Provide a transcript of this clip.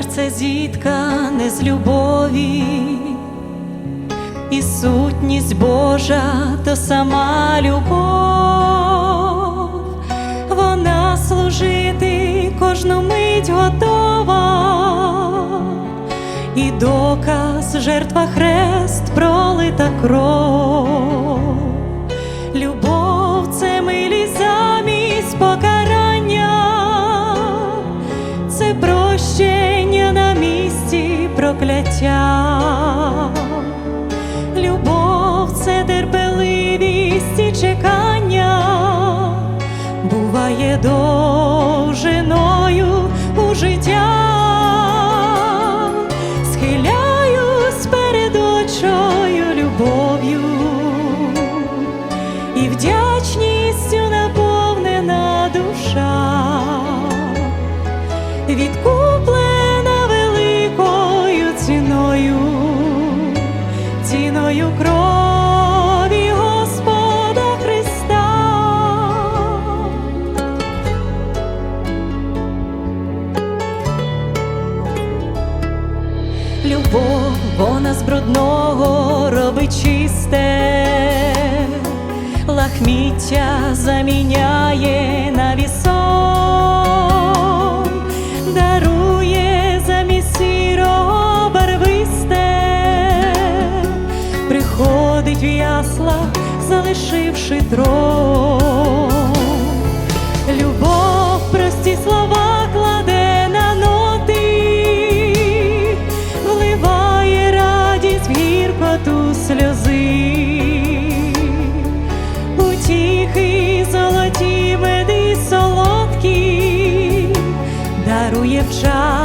серце зіткане з любові, і сутність Божа то сама любов, вона служити кожну мить готова, і доказ жертва хрест пролита кров. Любов це милість замість покарання, прокляття. Любов це терпеливість і чекання, буває довжиною у життя. Вона з брудного робить чисте, лахміття заміняє на вісон, дарує замість сірого барвисте, приходить в ясла, залишивши трон. Сльози, утіхи золоті меди солодкі, дарує в час